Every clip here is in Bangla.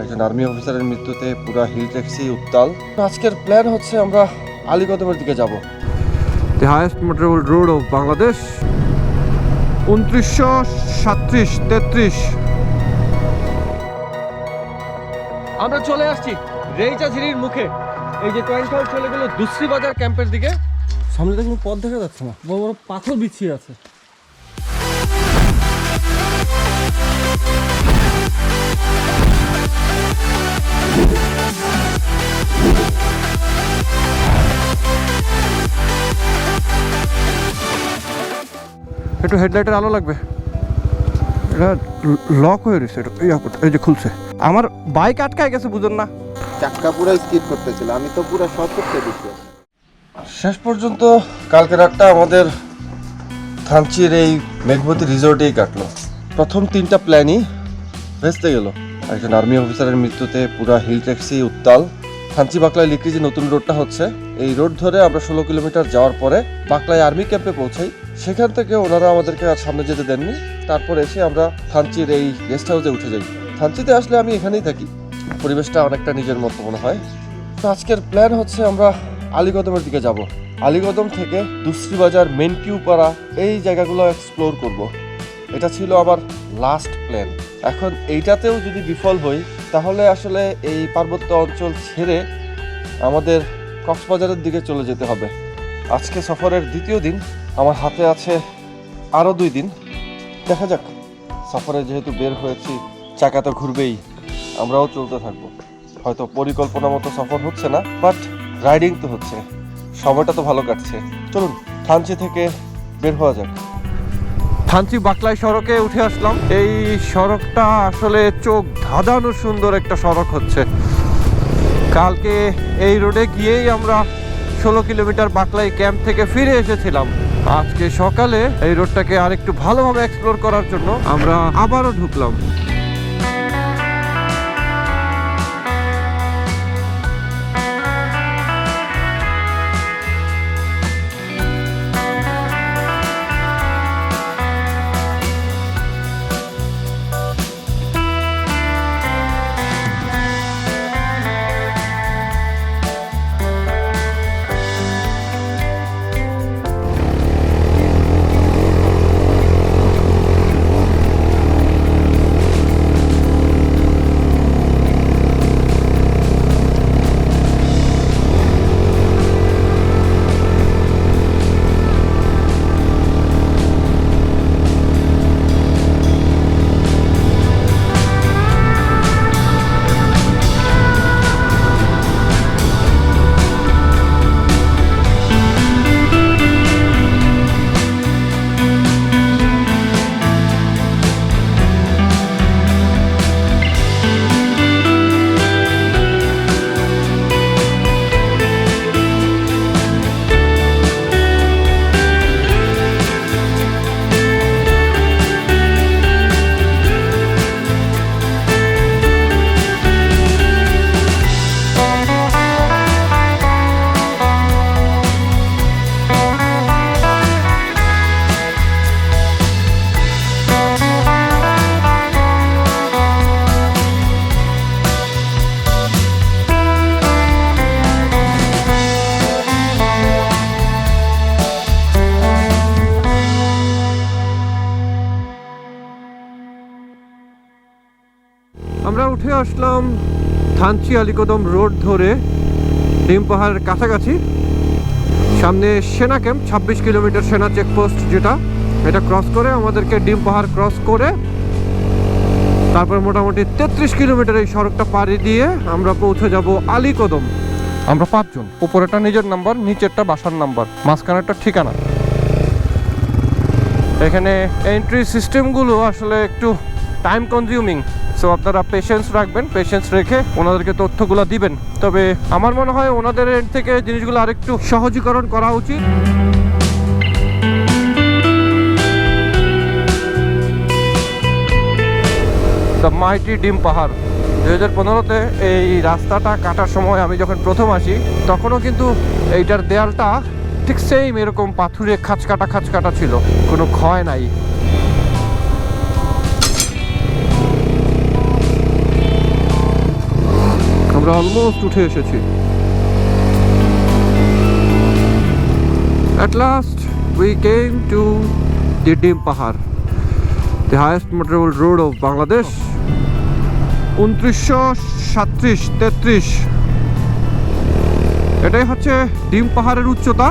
একজন আর্মি অফিসারের মৃত্যুতে পুরো হিল ট্যাক্সি উত্তাল। আজকের প্ল্যান হচ্ছে আমরা আলীকদমের দিকে যাব। The highest motorable road of Bangladesh উনত্রিশশো সাত্রিশ তেত্রিশ। আমরা চলে আসছি রেইচা ঝিরির মুখে। এই যে টোয়েন্টি হাউস চলে গেল দুশ্রী বাজার ক্যাম্পের দিকে। সামনে তো কোনো পথ দেখা যাচ্ছে না। বড় বড় পাথর বিছিয়ে আছে। একটু হেডলাইটের আলো লাগবে। এটা লক হয়ে রয়েছে এটা এই আপদ- এই যে খুলছে। আমার বাইক আটকায় গেছে বুঝুন না। চাক্কা পুরো স্কিপ করতেছিল আমি তো পুরো শর্ট করতে দিচ্ছি শেষ পর্যন্ত কালকে রাতটা আমাদের থানচির এই মেঘমতি রিসোর্টেই কাটলো। প্রথম তিনটা প্ল্যানই ভেস্তে গেল। একজন আর্মি অফিসারের মৃত্যুতে পুরো হিল ট্যাক্সি উত্তাল। থানচি বাকলায় লিখি যে নতুন রোডটা হচ্ছে। এই রোড ধরে আমরা ষোলো কিলোমিটার যাওয়ার পরে বাকলায় আর্মি ক্যাম্পে পৌঁছাই। সেখান থেকে ওনারা আমাদেরকে আর সামনে যেতে দেননি। তারপর এসে আমরা থানচির এই গেস্ট হাউসে উঠে যাই। থানচিতে আসলে আমি এখানেই থাকি। পরিবেশটা অনেকটা নিজের মতো মনে হয়। তো আজকের প্ল্যান হচ্ছে আমরা আলীকদমের দিকে যাব। আলীকদম থেকে দুশ্রী বাজার মেনকিউপাড়া এই জায়গাগুলো এক্সপ্লোর করব। এটা ছিল আমার লাস্ট প্ল্যান এখন এইটাতেও যদি বিফল হই, তাহলে আসলে এই পার্বত্য অঞ্চল ছেড়ে আমাদের কক্সবাজারের দিকে চলে যেতে হবে। আজকে সফরের দ্বিতীয় দিন আমার হাতে আছে আরও দুই দিন। দেখা যাক, সফরে যেহেতু বের হয়েছি, চাকা তো ঘুরবেই, আমরাও চলতে থাকব। হয়তো পরিকল্পনা মতো সফর হচ্ছে না, বাট রাইডিং তো হচ্ছে। সময়টা তো ভালো কাটছে। চলুন, থানচি থেকে বের হওয়া যাক। থানচি বাকলাই সড়কে উঠে আসলাম। এই সড়কটা আসলে চোখ ধাঁধানো সুন্দর একটা সড়ক হচ্ছে। কালকে এই রোডে গিয়েই আমরা ষোলো কিলোমিটার বাকলাই ক্যাম্প থেকে ফিরে এসেছিলাম। আজকে সকালে এই রোডটাকে আর একটু ভালোভাবে এক্সপ্লোর করার জন্য আমরা আবারও ঢুকলাম। উঠে আসলাম থানচি আলিকদম রোড ধরে, ডিম পাহাড়ের কাছাকাছি। সামনে সেনা ক্যাম্প, ছাব্বিশ কিলোমিটার সেনা চেকপোস্ট যেটা, এটা ক্রস করে আমাদেরকে ডিম পাহাড় ক্রস করে, তারপর মোটামুটি তেত্রিশ কিলোমিটার এই সড়কটা পাড়ি দিয়ে আমরা পৌঁছে যাব আলীকদম। আমরা পাঁচজন উপরেটা নিজের নাম্বার, নিচেরটা বাসার নাম্বার, মাঝখানেরটা ঠিকানা। এখানে এন্ট্রি সিস্টেমগুলো আসলে একটু টাইম কনজিউমিং সো আপনারা পেশেন্স রাখবেন পেশেন্স রেখে ওনাদেরকে তথ্যগুলো দিবেন। তবে আমার মনে হয় ওনাদের এন্ড থেকে জিনিসগুলো আরেকটু সহজীকরণ করা উচিত। দ্য মাইটি ডিম পাহাড়। দু হাজার পনেরোতে এই রাস্তাটা কাটার সময় আমি যখন প্রথম আসি, তখনও কিন্তু এইটার দেয়ালটা ঠিক সেম এরকম পাথুরে খাঁচ কাটা খাঁচ কাটা ছিল। কোনো ক্ষয় নাই। অলমোস্ট উঠে এসেছি। At last, we came to the Dim Pahar, the highest motorable road of Bangladesh. উনত্রিশশো সাত্রিশ তেত্রিশ এটাই হচ্ছে ডিম পাহাড়ের উচ্চতা।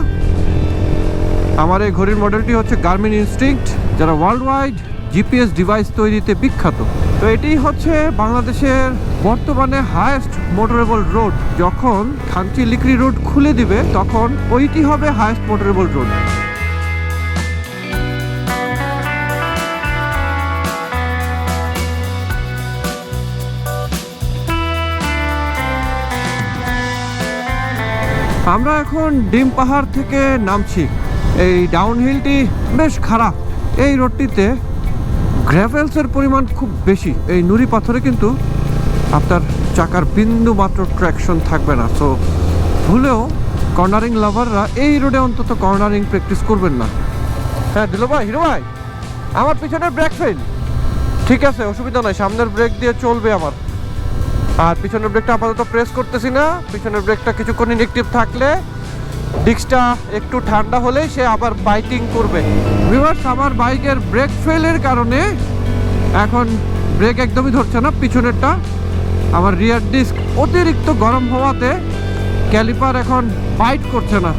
আমার এই ঘড়ির মডেলটি হচ্ছে গার্মিন ইনস্টিংক্ট যারা ওয়ার্ল্ড ওয়াইড জিপিএস ডিভাইস তৈরিতে বিখ্যাত। তো এটি হচ্ছে বাংলাদেশের বর্তমানে হায়েস্ট মোটরেবল রোড যখন খান্তি লিকরি রোড খুলে দিবে, তখন ওইটি হবে হায়েস্ট মোটরেবল রোড আমরা এখন ডিম পাহাড় থেকে নামছি। এই ডাউনহিলটি বেশ খারাপ। এই রোডটিতে গ্র্যাভেলসের পরিমাণ খুব বেশি। এই নুড়ি পাথরে কিন্তু আপনার চাকার বিন্দু মাত্র ট্র্যাকশন থাকবে না। সো ভুলেও কর্নারিং লাভাররা এই রোডে অন্তত কর্নারিং প্র্যাকটিস করবেন না। হ্যাঁ দিল ভাই, হিরো ভাই, আমার পিছনের ব্রেক ফেল ঠিক আছে, অসুবিধা নয় সামনের ব্রেক দিয়ে চলবে আমার। আর পিছনের ব্রেকটা আপাতত প্রেস করতেছি না। পিছনের ব্রেকটা কিছুক্ষণ ইনএক্টিভ থাকলে ডিস্কটা একটু ঠান্ডা হলে সে আবার বাইটিং করবে। ভিভার্স আমার বাইকের ব্রেক ফেলের কারণে এখন ব্রেক একদমই ধরছে না, পিছনেরটা। আমার রিয়ার ডিস্ক অতিরিক্ত গরম হওয়াতে ক্যালিপার এখন বাইট করছে না।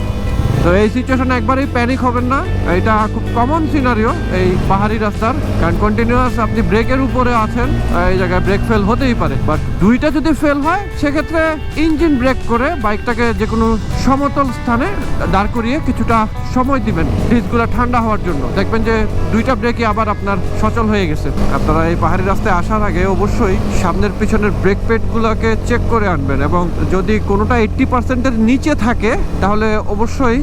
তো এই সিচুয়েশনে একবারই প্যানিক হবেন না। এটা খুব কমন সিনারিও এই পাহাড়ি রাস্তার। কারণ কন্টিনিউয়াস আপনি ব্রেকের উপরে আছেন, এই জায়গায় ব্রেক ফেল হতেই পারে। বাট দুইটা যদি ফেল হয়, সেক্ষেত্রে ইঞ্জিন ব্রেক করে বাইকটাকে যে কোনো সমতল স্থানে দাঁড় করিয়ে কিছুটা সময় দিবেন ডিসগুলো ঠান্ডা হওয়ার জন্য। দেখবেন যে দুইটা ব্রেকই আবার আপনার সচল হয়ে গেছে। আপনারা এই পাহাড়ি রাস্তায় আসার আগে অবশ্যই সামনের পিছনের ব্রেক প্যাডগুলোকে চেক করে আনবেন এবং যদি কোনোটা এইট্টি পার্সেন্টের নিচে থাকে, তাহলে অবশ্যই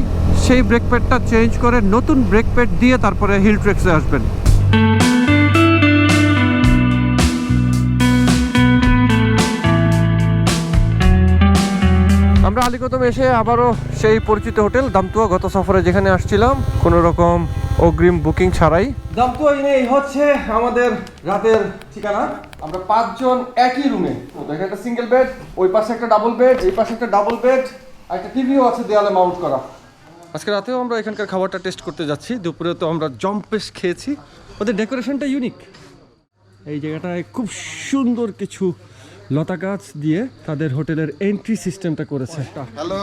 সেই ব্রেক প্যাডটা চেঞ্জ করে নতুন ব্রেক প্যাড দিয়ে তারপরে হিল ট্রেক্সে আসবেন। আমরা আলিকদম এসে আবারও সেই পরিচিত হোটেল দামতুয়া গত সফরে যেখানে আসছিলাম, কোনো রকম অগ্রিম বুকিং ছাড়াই। দামতুয়া এই হচ্ছে আমাদের রাতের ঠিকানা। আমরা পাঁচজন একই রুমে এখানে একটা সিঙ্গেল বেড ওই পাশে একটা ডাবল বেড এই পাশে একটা ডাবল বেড একটা টিভিও আছে দেওয়ালে মাউন্ট করা। আজকে রাতেও আমরা এখানকার খাবারটা টেস্ট করতে যাচ্ছি। দুপুরে তো আমরা জম্পেশ খেয়েছি। ওদের ডেকোরেশনটা ইউনিক এই জায়গাটায় খুব সুন্দর কিছু লতা গাছ দিয়ে তাদের হোটেলের এন্ট্রি সিস্টেমটা করেছে। হ্যালো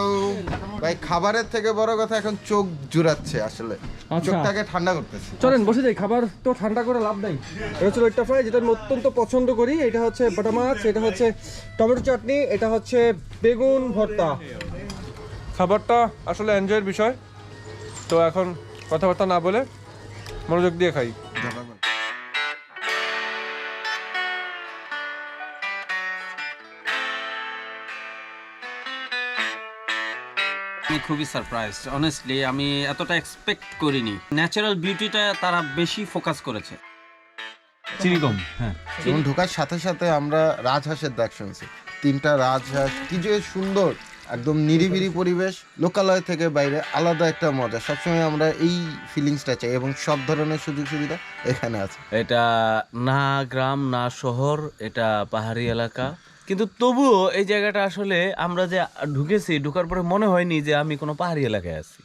ভাই খাবারের থেকে বড় কথা এখন চোখ জুড়াচ্ছে আসলে। আচ্ছা। চোখটাকে ঠান্ডা করতেছে। চলেন বসে যাই। খাবার তো ঠান্ডা করে লাভ নাই। এটা হচ্ছে ওইটা ফ্রাই যেটা আমি অত্যন্ত পছন্দ করি। এটা হচ্ছে বাটা মাছ এটা হচ্ছে টমেটো চাটনি এটা হচ্ছে বেগুন ভর্তা। খাবারটা আসলে এনজয়ের বিষয়। তো এখন কথাবার্তা না বলে মনোযোগ দিয়ে খাই। আমি খুবই সারপ্রাইজ অনেস্টলি আমি এতটা এক্সপেক্ট করিনি। ন্যাচারাল বিউটিটা তারা বেশি ফোকাস করেছে। চিনি কম হ্যাঁ। এবং ঢোকার সাথে সাথে আমরা রাজহাঁসের ডাক শুনছি। তিনটা রাজহাঁস কি যে সুন্দর। একদম নিরিবিলি পরিবেশ লোকালয় থেকে বাইরে আলাদা একটা মজা। সবসময় আমরা এই ফিলিংসটা চাই এবং সব ধরনের সুযোগ সুবিধা এখানে আছে। এটা না গ্রাম না শহর এটা পাহাড়ি এলাকা। কিন্তু তবুও এই জায়গাটা আসলে আমরা যে ঢুকেছি ঢুকার পরে মনে হয়নি যে আমি কোনো পাহাড়ি এলাকায় আছি।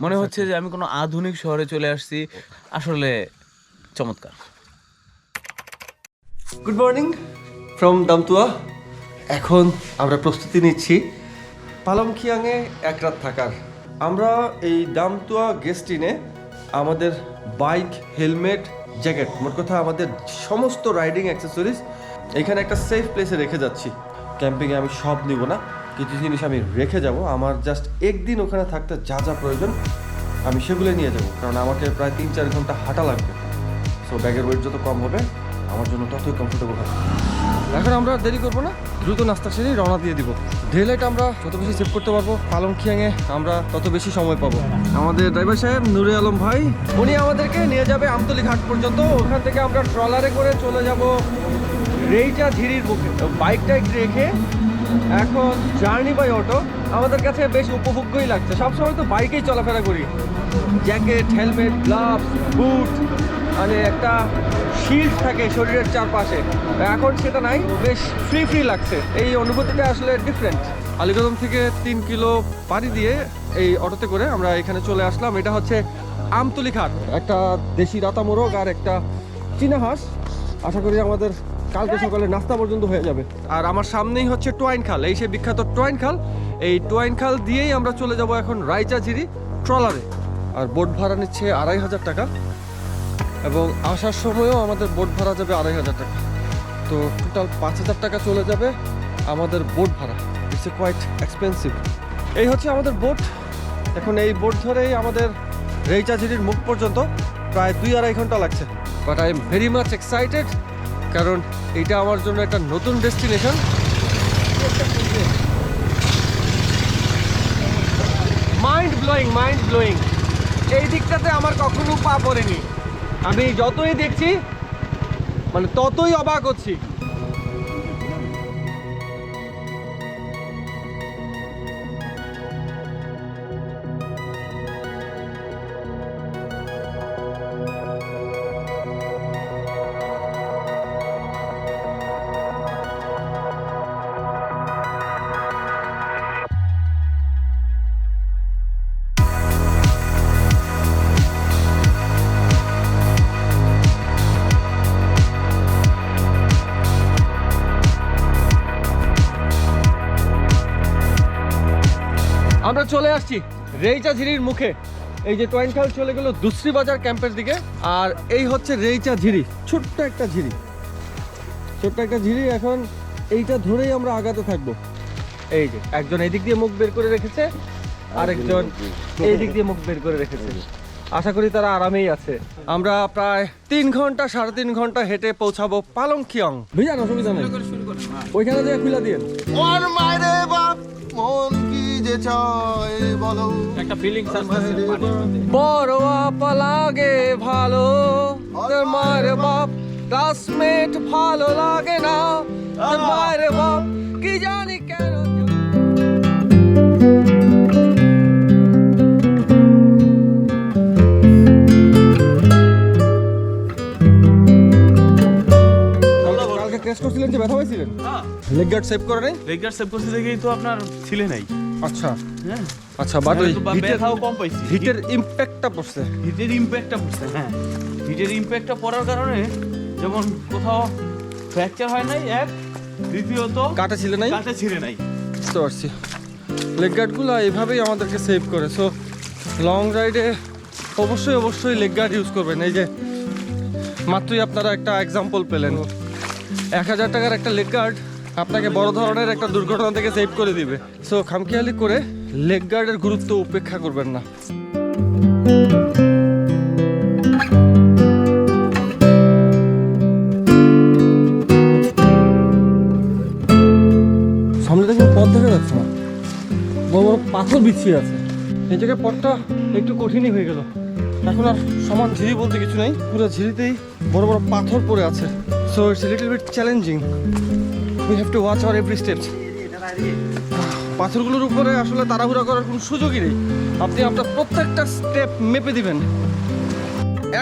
মনে হচ্ছে যে আমি কোনো আধুনিক শহরে চলে আসছি। আসলে চমৎকার। গুড মর্নিং ফ্রম দামতুয়া এখন আমরা প্রস্তুতি নিচ্ছি পালমখিয়াংয়ে এক রাত থাকার। আমরা এই দামতুয়া গেস্ট ইনে আমাদের বাইক হেলমেট জ্যাকেট মোট কথা আমাদের সমস্ত রাইডিং অ্যাক্সেসরিজ এখানে একটা সেফ প্লেসে রেখে যাচ্ছি। ক্যাম্পিংয়ে আমি সব নিব না, কিছু জিনিস আমি রেখে যাব। আমার জাস্ট একদিন ওখানে থাকতে যা যা প্রয়োজন, আমি সেগুলো নিয়ে যাব, কারণ আমাকে প্রায় তিন চার ঘণ্টা হাঁটা লাগবে। সো ব্যাগের ওয়েট যত কম হবে, আমার জন্য ততই কমফোর্টেবল হবে। এখন আমরা দেরি করব না, দ্রুত নাস্তা সেরেই রওনা দিয়ে দিব। ডে লাইট আমরা যত বেশি সেভ করতে পারব, পালং খিয়াংয়ে আমরা তত বেশি সময় পাবো। আমাদের ড্রাইভার সাহেব নুরে আলম ভাই, উনি আমাদেরকে নিয়ে যাবে আমতলি ঘাট পর্যন্ত। ওখান থেকে আমরা ট্রলারে করে চলে যাব রেইটা ধিরির বুকে। বাইকটা রেখে এখন জার্নি বাই অটো আমাদের কাছে বেশ উপভোগ্যই লাগছে। সবসময় তো বাইকেই চলাফেরা করি। জ্যাকেট হেলমেট গ্লাভস বুট মানে একটা শিল্ড থাকে শরীরের চারপাশে। এখন সেটা নাই, বেশ ফ্রি ফ্রি লাগছে। এই অনুভূতিটা আসলে ডিফারেন্ট আলিকদম থেকে তিন কিলো পাড়ি দিয়ে এই অটোতে করে আমরা এখানে চলে আসলাম। এটা হচ্ছে আমতলি ঘাট। একটা দেশি রাতা মোরগ আর একটা চীনা হাঁস। আশা করি আমাদের কালকে সকালে নাস্তা পর্যন্ত হয়ে যাবে। আর আমার সামনেই হচ্ছে টোয়াইন খাল। এই সে বিখ্যাত টোয়াইন খাল। এই টোয়াইন খাল দিয়েই আমরা চলে যাব এখন রাইচাঝিরি ট্রলারে। আর বোট ভাড়া নিচ্ছে আড়াই হাজার টাকা। এবং আসার সময়ও আমাদের বোট ভাড়া যাবে আড়াই হাজার টাকা। তো টোটাল পাঁচ হাজার টাকা চলে যাবে আমাদের বোট ভাড়া। ইটস এ কোয়াইট এক্সপেন্সিভ এই হচ্ছে আমাদের বোট এখন এই বোট ধরেই আমাদের রেইচাঝিরির মুখ পর্যন্ত প্রায় দুই আড়াই ঘণ্টা লাগছে। But I am very much excited কারণ এটা আমার জন্য একটা নতুন destination mind blowing mind blowing এই দিকটাতে আমার কখনো পা পড়েনি। আমি যতই দেখছি মানে ততই অবাক হচ্ছি। চলে আসছি রেইচা ঝিরির মুখে। এই যে টোয়াইন খাল চলে গেল দুসরি বাজার ক্যাম্পের দিকে। আর এই হচ্ছে রেইচা ঝিরি ছোট্ট একটা ঝিরি। ছোট্ট একটা ঝিরি এখন এইটা ধরেই আমরা আগাতে থাকব। এই যে একজন এই দিক দিয়ে মুখ বের করে রেখেছে আরেকজন এই দিক দিয়ে মুখ বের করে রেখেছে। আশা করি তারা আরামেই আছে। আমরা প্রায় তিন ঘণ্টা সাড়ে তিন ঘণ্টা হেঁটে পৌঁছাবো পালংখিয়ং। বুঝলেন অসুবিধা নেই। ওইখানে যে খুলে দিন ওর মায়েরে বাপ মন যে চায় বলো। একটা ফিলিংস বড় আপা লাগে ভালো তোর মায়ের বাপ ক্লাসমেট ভালো লাগে না। তোর মায়ের বাপ কি জানি কেন কালকে টেস্ট করছিলেন যে ব্যথা পাইছিলেন? লেগ গার্ড সেভ করে নাই রেগার সেভ করতে দেখেই তো আপনার ছিলে নাই। আচ্ছা। হ্যাঁ। আচ্ছা বাট ওই হিটের ব্যথাও কম পাইছি। হিটের ইম্প্যাক্টটা পড়ছে। হিটের ইম্প্যাক্টটা পড়ছে হ্যাঁ। হিটের ইম্প্যাক্টটা পড়ার কারণে যেমন কোথাও ফ্র্যাকচার হয় নাই এক। দ্বিতীয়ত কাটা ছিল নাই? কাটে ছিঁড়ে নাই। বুঝতে পারছি। লেগ গার্ডগুলো এইভাবেই আমাদেরকে সেভ করে। সো লং রাইডে অবশ্যই অবশ্যই লেগ গার্ড ইউজ করবেন। এই যে মাত্রই আপনারা একটা এক্সাম্পল পেলেন। এক হাজার টাকার একটা লেগ গার্ড আপনাকে বড় ধরনের একটা দুর্ঘটনা থেকে সেভ করে দিবে। সো খামখেয়ালি করে লেগ গার্ডের গুরুত্ব উপেক্ষা করবেন না। সামনে দেখুন পথ দেখা যাচ্ছে না। বড় বড় পাথর বিছিয়ে আছে। এই জায়গায় পথটা একটু কঠিনই হয়ে গেল। এখন আর সমান ঝিরি বলতে কিছু নাই। পুরো ঝিরিতেই বড় বড় পাথর পড়ে আছে। So it's little bit challenging we have to watch our every steps পাথরগুলোর উপরে আসলে তাড়াহুড়া করার কোনো সুযোগই নেই। আপনি আপনার প্রত্যেকটা স্টেপ মেপে দিবেন।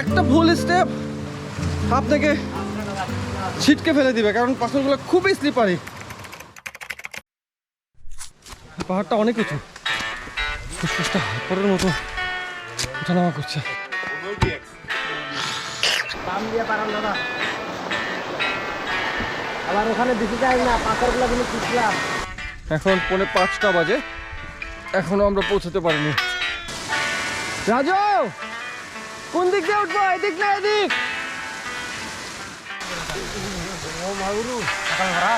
একটা ভুল স্টেপ আপনাকে ছিটকে ফেলে দিবে, কারণ পাথরগুলো খুবই স্লিপারি পাহাড়টা অনেক উঁচু। ফুসফুসটা হাঁপারের মতো ওঠানামা করছে। আবার ওখানে বেশি যায় না পাথরগুলো কিন্তু পিছলাম। এখন পৌনে পাঁচটা বাজে। এখনও আমরা পৌঁছতে পারিনি। রাজু কোন দিক দিয়ে উঠবো? এদিক না এদিক?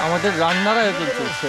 আমাদের রান্নারা এদিক চলছে।